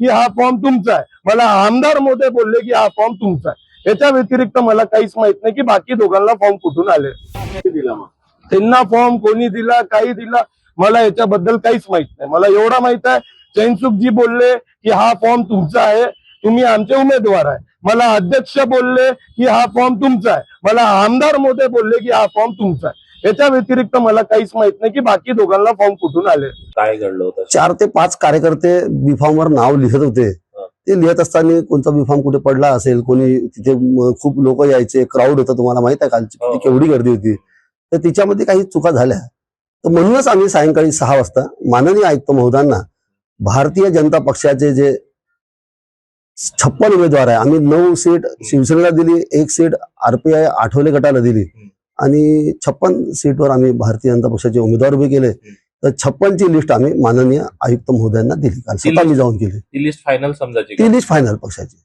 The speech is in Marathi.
की हा फॉर्म तुमचा आहे. मला आमदार मोदी बोलले की हा फॉर्म तुमचा आहे. याच्या व्यतिरिक्त मला काहीच माहीत नाही की बाकी दोघांना फॉर्म कुठून आले. दिला त्यांना फॉर्म कोणी दिला काही दिला मला याच्याबद्दल काहीच माहीत नाही. मला एवढा माहीत आहे चैनसुखजी बोलले की हा फॉर्म तुमचा आहे तुम्ही आमचे उमेदवार आहे. मला अध्यक्ष बोलले की हा फॉर्म तुमचा आहे. मला आमदार मोदी बोलले की हा फॉर्म तुमचा आहे. याच्या व्यतिरिक्त मला काहीच माहीत नाही की बाकी दोघांना फॉर्म कुठून आले. काय घडलं होतं? चार ते पाच कार्यकर्ते बीफॉर्म वर नाव लिहित होते. ते लिहित असताना कोणता बीफॉर्म कुठे पडला असेल कोणी तिथे खूप लोक यायचे क्राऊड होतं तुम्हाला माहीत आहे कालची हो. केवढी गर्दी होती. तर तिच्यामध्ये काही चुका झाल्या. तर म्हणूनच आम्ही सायंकाळी सहा वाजता माननीय आयुक्त महोदयांना भारतीय जनता पक्षाचे जे छप्पन उमेदवार आहे आम्ही नऊ सीट शिवसेनेला दिली एक सीट आरपीआय आठवले गटाला दिली. आणि छप्पन सीटवर आम्ही भारतीय जनता पक्षाचे उमेदवार उभे केले. तर छप्पनची लिस्ट आम्ही माननीय आयुक्त महोदयांना दिली. काल स्वतः मी जाऊन केली. ती लिस्ट फायनल समजायची? ती लिस्ट फायनल पक्षाची.